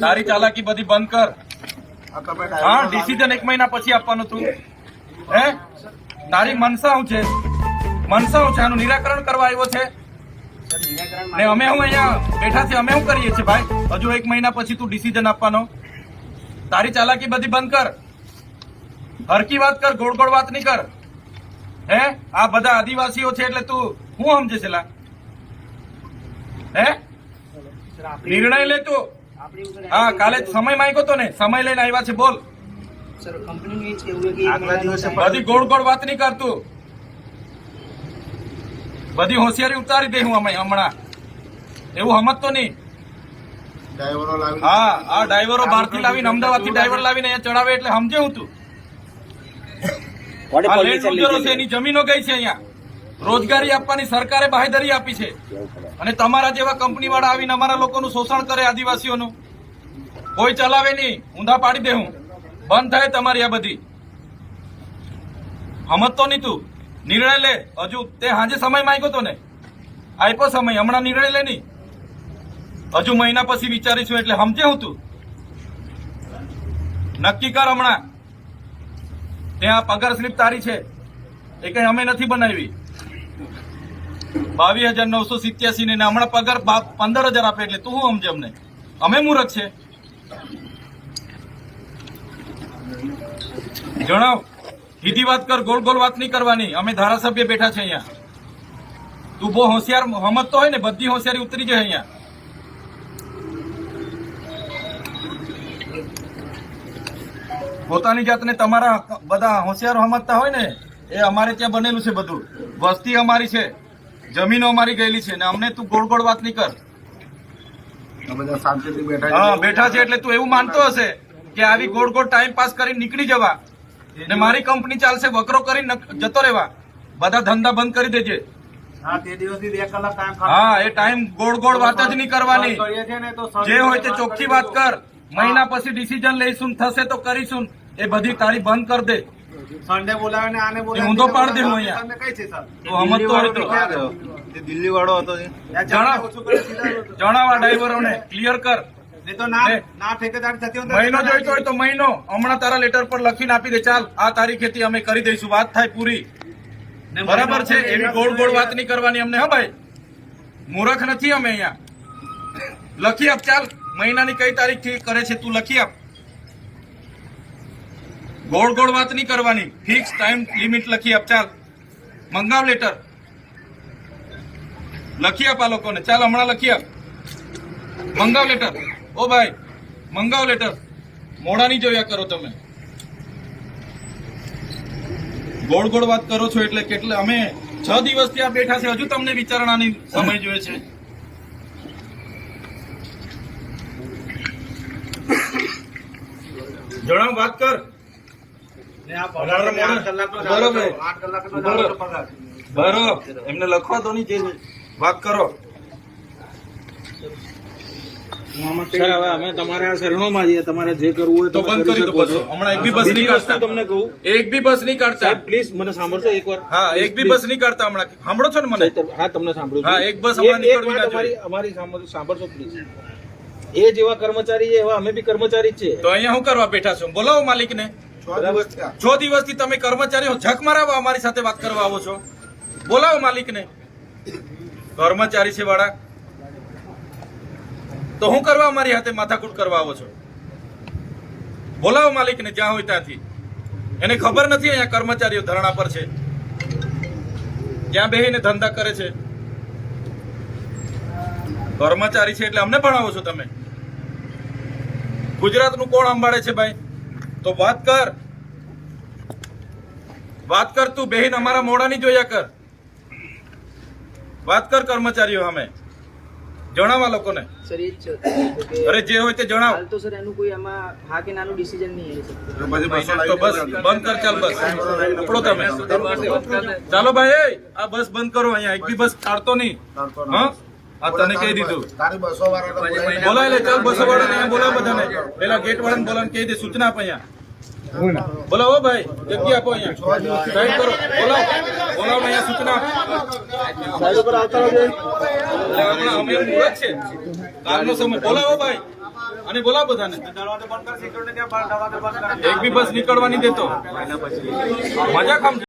તારી ચાલાકી બધી બંધ કર. હા ડિસિઝન એક મહિના પછી આપવાનું તું. હે? તારી મનસા શું છે. મનસા શું છે, આનું નિરાકરણ કરવા આવ્યો છે. ને અમે હું અહીંયા બેઠા છે અમે શું કરીએ છીએ, ભાઈ? હજુ એક મહિના પછી તું ડિસિઝન આપવાનો. તારી ચાલાકી બધી બંધ કર. હરકી વાત કર ગોળ ગોળ વાત નહીં કર. હે? આ બધા આદિવાસીઓ છે એટલે તું હું સમજે છે હે? નિર્ણય લેતો. તું હા કાલે સમય માંગ્યો તો ને સમય લઈને આવ્યા છે બોલ. બધી ગોળ ગોળ વાત નહીં કરતું. બધી હોશિયારી ઉતારી દે હું અમે હમણાં. એવું સમજતો નહીં. હા હા આ બહારથી લાવીને અમદાવાદથી ડ્રાઈવર લાવીને અહીંયા ચડાવે એટલે સમજે હું તું. જમીનો ગઈ છે અહીંયા. રોજગારી આપવાની સરકારે બાહેધરી આપી છે. અને તમારા જેવા કંપની વાળા આવીને અમારા લોકોનું શોષણ કરે આદિવાસીઓનું. કોઈ ચલાવે નહીં. ઊંધા પાડી દે હું. બંધ થાય તમારી આ બધી. સમજતો નહીં તું. નિર્ણય લે. હજુ તે હાજે સમય માંગ્યો તો ને આપ્યો સમય. હમણાં નિર્ણય લે નહીં. હજુ મહિના પછી વિચારીશું એટલે સમજે હું તું. નક્કી કર હમણાં. ત્યાં પગાર સ્લીપ તારી છે. એ કઈ અમે નથી બનાવી. બાવીસ હજાર નવસો સિત્યાસી ને હમણાં પગાર પંદર હજાર આપે એટલે તું શું સમજે અમને? અમે મૂર્ખ છે. જણાવ. સીધી વાત કર, ગોળ ગોળ વાત નહીં કરવાની. અમે ધારાસભ્ય બેઠા છે અહીંયા. તું બહુ હોશિયાર સમજતો હોય ને, બધી હોશિયારી ઉતરી જાય અહીંયા. પોતાની જાતને તમારા બધા હોશિયાર સમજતા હોય ને, એ અમારે ત્યાં બનેલું છે બધું. વસ્તી અમારી છે. જમીનો અમારી ગયેલી છે ને અમને તું ગોળ ગોળ વાત નહીં કર. બધા બેઠા હા બેઠા છે એટલે તું એવું માનતો હશે કે આવી ગોળ ગોળ ટાઈમ પાસ કરી નીકળી જવા. ને મારી કંપની ચાલશે વકરો કરી જતો રહેવા. બધા ધંધા બંધ કરી દેજે. હા એ ટાઈમ ગોળ ગોળ વાત જ નહીં કરવાની. જે હોય તે ચોખ્ખી વાત કર. મહિના પછી ડિસિઝન લઈશું થશે તો કરીશું એ બધી તારી બંધ કરી દે. સન્ડે બોલાવે ને આને એ બોલાવે ઊંધો પાડ દે અહીંયા. તમને કઈ છે સર તું સમજતો હોય તો. દિલ્હી વાળો હતો જણાવ. જણાવા ડ્રાઈવરોને. ક્લિયર કર. નહીં તો ના ના ઠેકેદાર થતી હોય મહિનો જોઈતો હોય તો મહિનો. હમણાં તારા લેટર પર લખીને આપી દે. ચાલ આ તારીખેથી અમે કરી દઈશું. વાત થાય પૂરી. બરાબર છે? એવી ગોળ ગોળ વાત નહીં કરવાની અમને હા ભાઈ? મૂરખ નથી અમે અહીંયા. લખી આપ ચાલ. મહિનાની કઈ તારીખથી કરે છે તું લખી આપ. ગોળ ગોળ વાત નહીં કરવાની. ફિક્સ ટાઈમ લિમિટ લખી આપ. ચાલ. મંગાવ લેટર લખી આપ આ લોકોને. ચાલ, હમણાં લખી આપ. મંગાવ લેટર ઓ ભાઈ, મંગાવ લેટર મોડા નહીં જોયા કરો તમે. ગોળ ગોળ વાત કરો છો એટલે કેટલે અમે છ દિવસ ત્યાં બેઠા છે. હજુ તમને વિચારણાની સમય જોઈએ છે. જણાવ, વાત કર ને આ પગાર તમે આઠ કલાકનો ચાલો બરોબર. એમને લખવા દો નહીં જે વાત કરો. સર હવે અમે તમારા શરણોમાં છીએ. તમારે જે કરવું હોય તો બંધ કરી દો શકો હમણાં એક બી બસ નહીં કાઢતા. તમને કહું. એક બી બસ નહીં કાઢતા. પ્લીઝ મને સાંભળશો એકવાર. હા એક બી બસ નહીં કાઢતા હમણાં. સાંભળો છો ને મને? હા તમને સાંભળું હા, એક બસ હમણાં એક- એક નીકળવી ના જોઈએ. અમારી સાંભળશો પ્લીઝ. એ જેવા કર્મચારી છે એવા અમે બી કર્મચારી છીએ. છે તો અહીંયા શું કરવા બેઠા છો? બોલાવો માલિકને. છ. દિવસથી તમે કર્મચારીઓ ઝક મારાવા અમારી સાથે વાત કરવા આવો છો. બોલાવો માલિકને. કર્મચારી છે વાળા. તો હું કરવા અમારી હાથે માથાકૂટ કરવા આવો છો? બોલાવો માલિકને જ્યાં હોય ત્યાંથી. એને ખબર નથી અહીંયા કર્મચારીઓ ધરણા પર છે. ત્યાં બેહીને ધંધા કરે છે. કર્મચારી છે એટલે અમને ભણાવો છો તમે. ગુજરાતનું કોણ સંભાળે છે ભાઈ? તો વાત કર. વાત કર તું બહેન અમારા મોડા નહીં જોયા કર. વાત કર કર્મચારીઓ અમે જણાવવા લોકોને. અરે જે હોય તે જણાવ. તો સર એનું કોઈ આમાં હા કે નાનું ડિસિઝન નહીં તો બસો તો બસ બંધ કર ચાલ બસ. ઉપડો તમે. ચાલો ભાઈ એ, આ બસ બંધ કરો અહીંયા એક બી બસ કાઢતો નહીં. કરતો હા આ તને કહી દીધું. તારી બસો વાળા બોલાય લે ચાલ બસો વાળા બોલાવ બધાને. પેલા ગેટ વાળાને બોલાવીને કહી દે સૂચના આપ અહીંયા. બોલાવો ભાઈ જગ્યા આપો અહીંયા. સાઈડ કરો બોલાવો. બોલાવો અહીંયા સૂચના અમે મુહૂર્ત છે. કાલનો સમય. બોલાવો ભાઈ. અને બોલાવો બધાને. દરવાજો બંધ કર સિક્યુરિટી ત્યાં બહાર દરવાજો બંધ કર. એક બી બસ નીકળવાની દેતો. મજા કામ